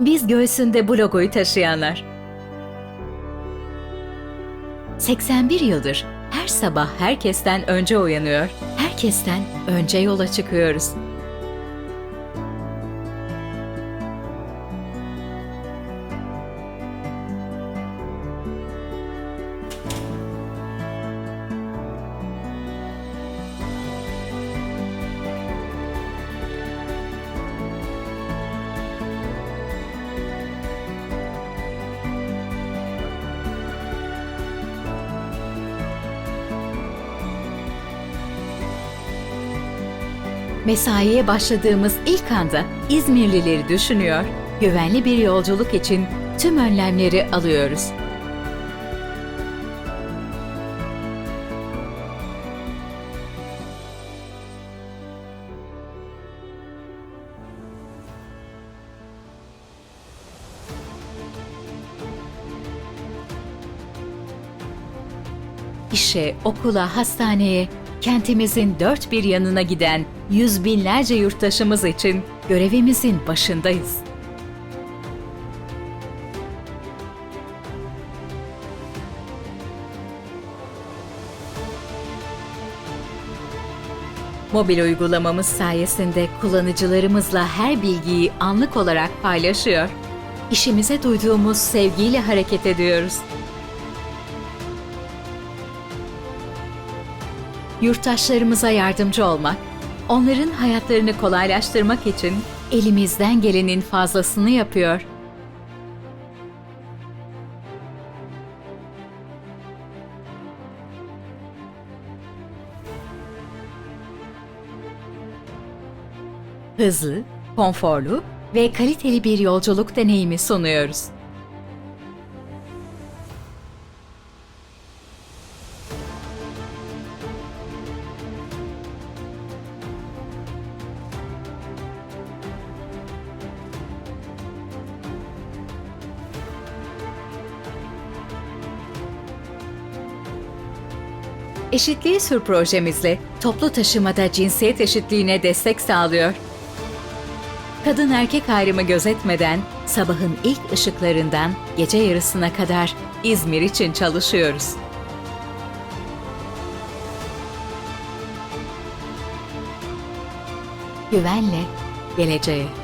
Biz göğsünde bu logoyu taşıyanlar. 81 yıldır her sabah herkesten önce uyanıyor, herkesten önce yola çıkıyoruz. Mesaiye başladığımız ilk anda İzmirlileri düşünüyor, güvenli bir yolculuk için tüm önlemleri alıyoruz. İşe, okula, hastaneye, kentimizin dört bir yanına giden yüz binlerce yurttaşımız için görevimizin başındayız. Mobil uygulamamız sayesinde kullanıcılarımızla her bilgiyi anlık olarak paylaşıyor. İşimize duyduğumuz sevgiyle hareket ediyoruz. Yurttaşlarımıza yardımcı olmak, onların hayatlarını kolaylaştırmak için elimizden gelenin fazlasını yapıyor. Hızlı, konforlu ve kaliteli bir yolculuk deneyimi sunuyoruz. Eşitliği Sür projemizle toplu taşımada cinsiyet eşitliğine destek sağlıyor. Kadın erkek ayrımı gözetmeden sabahın ilk ışıklarından gece yarısına kadar İzmir için çalışıyoruz. Güvenle geleceğe.